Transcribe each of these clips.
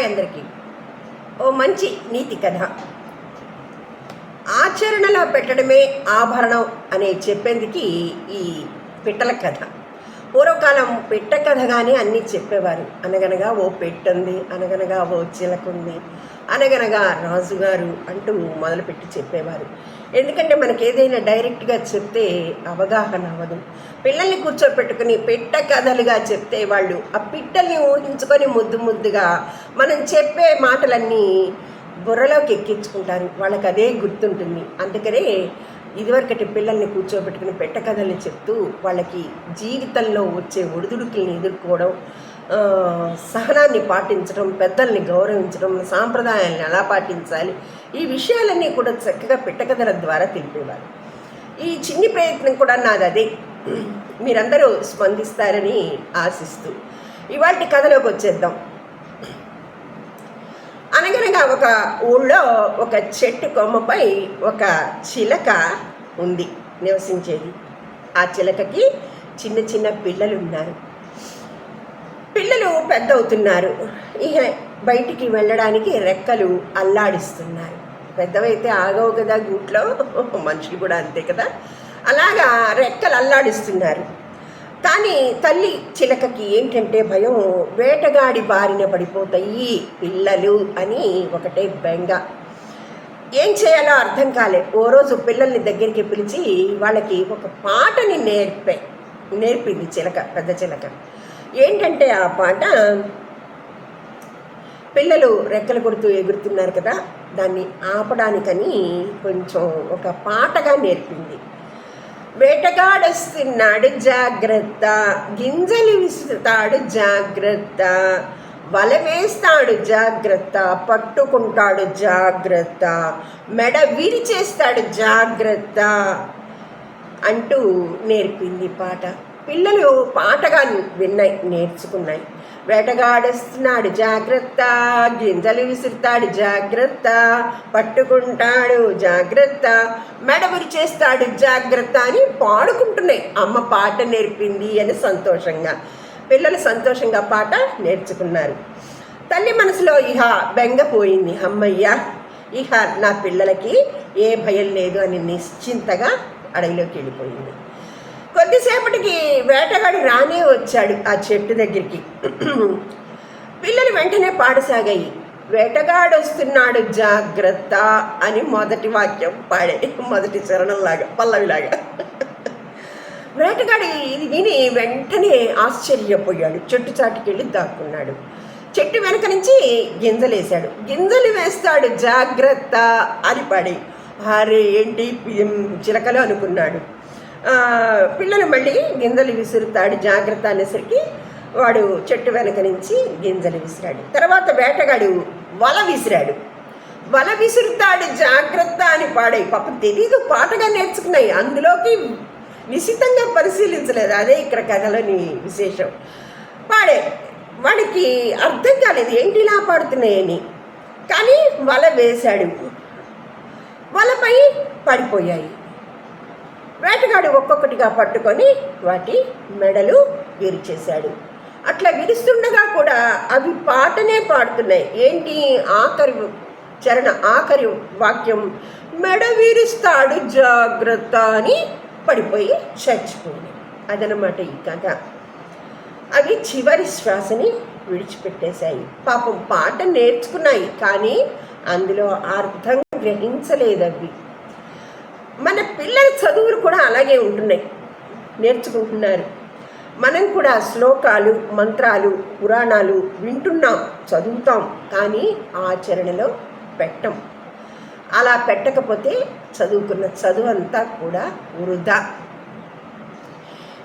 Hi అందరికీ ఓ మంచి నీతి కథ. ఆచరణలో పెట్టడమే ఆభరణం అనే చెప్పేందుకు ఈ పిట్టల కథ. పూర్వకాలం పిట్ట కథగానే అన్నీ చెప్పేవారు. అనగనగా ఓ పెట్టుంది అనగనగా ఓ చిలకుంది అనగనగా రాజుగారు అంటూ మొదలుపెట్టి చెప్పేవారు. ఎందుకంటే మనకి ఏదైనా డైరెక్ట్గా చెప్తే అవగాహన అవ్వదు. పిల్లల్ని కూర్చోపెట్టుకుని పిట్ట కథలుగా చెప్తే వాళ్ళు ఆ పిట్టల్ని ఊహించుకొని ముద్దు ముద్దుగా మనం చెప్పే మాటలన్నీ బుర్రలోకి ఎక్కించుకుంటారు. వాళ్ళకి అదే గుర్తుంటుంది. అందుకనే ఇదివరకటి పిల్లల్ని కూర్చోబెట్టుకుని పెట్ట కథల్ని చెప్తూ వాళ్ళకి జీవితంలో వచ్చే ఒడిదుడుకుల్ని ఎదుర్కోవడం సహనాన్ని పాటించడం పెద్దల్ని గౌరవించడం సాంప్రదాయాలను ఎలా పాటించాలి ఈ విషయాలన్నీ కూడా చక్కగా పెట్టకథల ద్వారా తెలిపేవారు. ఈ చిన్ని ప్రయత్నం కూడా నాది అదే. మీరందరూ స్పందిస్తారని ఆశిస్తూ. ఇవాటి కథలోకి వచ్చేద్దాం. అనగనగా ఒక ఊళ్ళో ఒక చెట్టు కొమ్మపై ఒక చిలక ఉంది నివసించేది. ఆ చిలకకి చిన్న చిన్న పిల్లలు ఉన్నారు పిల్లలు పెద్ద అవుతున్నారు ఇక బయటికి వెళ్ళడానికి రెక్కలు అల్లాడిస్తున్నారు. పెద్దవైతే ఆగవు కదా గూట్లో మనుషులు కూడా అంతే కదా. అలాగా రెక్కలు అల్లాడిస్తున్నారు. కానీ తల్లి చిలకకి ఏంటంటే భయం వేటగాడి బారిన పడిపోతాయి పిల్లలు అని ఒకటే బెంగ. ఏం చేయాలో అర్థం కాలే. ఓ రోజు పిల్లల్ని దగ్గరికి పిలిచి వాళ్ళకి ఒక పాటని నేర్పే నేర్పింది చిలక పెద్ద చిలక. ఏంటంటే ఆ పాట పిల్లలు రెక్కలు కొడుతూ ఎగురుతున్నారు కదా దాన్ని ఆపడానికని కొంచెం ఒక పాటగా నేర్పింది. వేటగాడొస్తున్నాడు జాగ్రత్త. గింజలు విసురుతాడు జాగ్రత్త. వల వేస్తాడు జాగ్రత్త. పట్టుకుంటాడు జాగ్రత్త. మెడ విరిచేస్తాడు జాగ్రత్త. అంటూ నేర్పింది పాట. పిల్లలు పాటగా విన్నాయి నేర్చుకున్నాయి. వేటగాడేస్తున్నాడు జాగ్రత్త. గింజలు విసురుతాడు జాగ్రత్త. పట్టుకుంటాడు జాగ్రత్త. మెడబురి చేస్తాడు జాగ్రత్త అని పాడుకుంటున్నాయి. అమ్మ పాట నేర్పింది అని సంతోషంగా. పిల్లలు సంతోషంగా పాట నేర్చుకున్నారు. తల్లి మనసులో ఇహ బెంగపోయింది. అమ్మయ్య ఇహ నా పిల్లలకి ఏ భయం లేదు అని నిశ్చింతగా అడవిలోకి వెళ్ళిపోయింది. కొద్దిసేపటికి వేటగాడు రానే వచ్చాడు ఆ చెట్టు దగ్గరికి. పిల్లలు వెంటనే పాడసాగాయి. వేటగాడు వస్తున్నాడు జాగ్రత్త అని మొదటి వాక్యం పాడే మొదటి చరణంలాగా పల్లవిలాగా. వేటగాడి ఇది విని వెంటనే ఆశ్చర్యపోయాడు. చెట్టు చాటుకి వెళ్ళి దాక్కున్నాడు. చెట్టు వెనక నుంచి గింజలేశాడు. గింజలు వేస్తాడు జాగ్రత్త అని పడి. అరే ఏంటి చిలకలు అనుకున్నాడు. పిల్లలు మళ్ళీ గింజలు విసురుతాడు జాగ్రత్త అనేసరికి వాడు చెట్టు వెనక నుంచి గింజలు విసిరాడు. తర్వాత వేటగాడు వల విసిరాడు. వల విసురుతాడు జాగ్రత్త అని పాడాయి. పాపం తెలీదు పాటగా నేర్చుకున్నాయి. అందులోకి నిశితంగా పరిశీలించలేదు. అదే ఇక్కడ కథలోని విశేషం. పాడే వాడికి అర్థం కాలేదు ఏంటి ఇలా పాడుతున్నాయని. కానీ వల వేశాడు. వలపై పడిపోయాయి. వేటగాడు ఒక్కొక్కటిగా పట్టుకొని వాటి మెడలు విరిచేశాడు. అట్లా విరుస్తుండగా కూడా అవి పాటనే పాడుతున్నాయి. ఏంటి ఆఖరి చరణ ఆఖరి వాక్యం? మెడ విరుస్తాడు జాగ్రత్త అని పడిపోయి చచ్చిపోయింది. అదనమాట ఈ కథ. అవి చివరి శ్వాసని విడిచిపెట్టేశాయి. పాపం పాట నేర్చుకున్నాయి కానీ అందులో అర్థం గ్రహించలేదు అవి మన పిల్లల చదువులు కూడా అలాగే ఉంటున్నాయి. నేర్చుకుంటున్నారు. మనం కూడా శ్లోకాలు మంత్రాలు పురాణాలు వింటున్నాం చదువుతాం కానీ ఆచరణలో పెట్టం. అలా పెట్టకపోతే చదువుకున్న చదువు అంతా కూడా వృధా.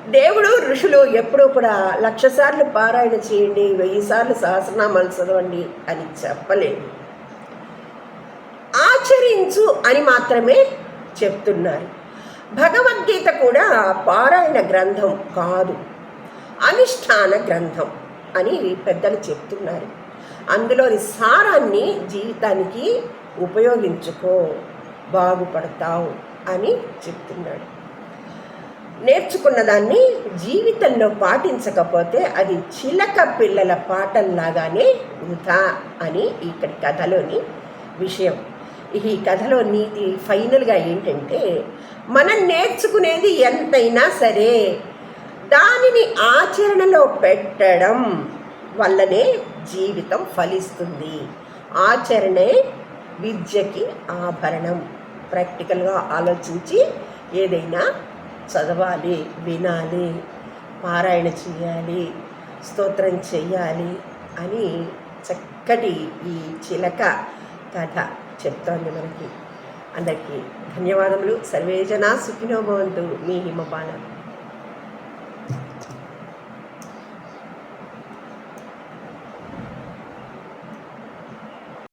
దేవుడు ఋషులు ఎప్పుడూ కూడా లక్ష సార్లు పారాయణ చేయండి వెయ్యి సార్లు సహస్రనామాలు చదవండి అని చెప్పలేదు. ఆచరించు అని మాత్రమే చెప్తున్నారు భగవద్గీత కూడా పారాయణ గ్రంథం కాదు అనుష్ఠాన గ్రంథం అని పెద్దలు చెప్తున్నారు. అందులోని సారాన్ని జీవితానికి ఉపయోగించుకో బాగుపడతావు అని చెప్తున్నాడు. నేర్చుకున్న దాన్ని జీవితంలో పాటించకపోతే అది చిలక పిల్లల పాటల్లాగానే వృధా అని ఇక్కడి కథలోని విషయం. ఈ కథలో నీతి ఫైనల్గా ఏంటంటే మనం నేర్చుకునేది ఎంతైనా సరే దానిని ఆచరణలో పెట్టడం వల్లనే జీవితం ఫలిస్తుంది. ఆచరణే విద్యకి ఆభరణం. ప్రాక్టికల్గా ఆలోచించి ఏదైనా చదవాలి వినాలి పారాయణ చేయాలి స్తోత్రం చెయ్యాలి అని చక్కటి ఈ చిలక కథ. చెప్తోంది మనకి. అందరికీ ధన్యవాదములు. సర్వేజనా సుఖినో భవంతు. మీ హిమపాల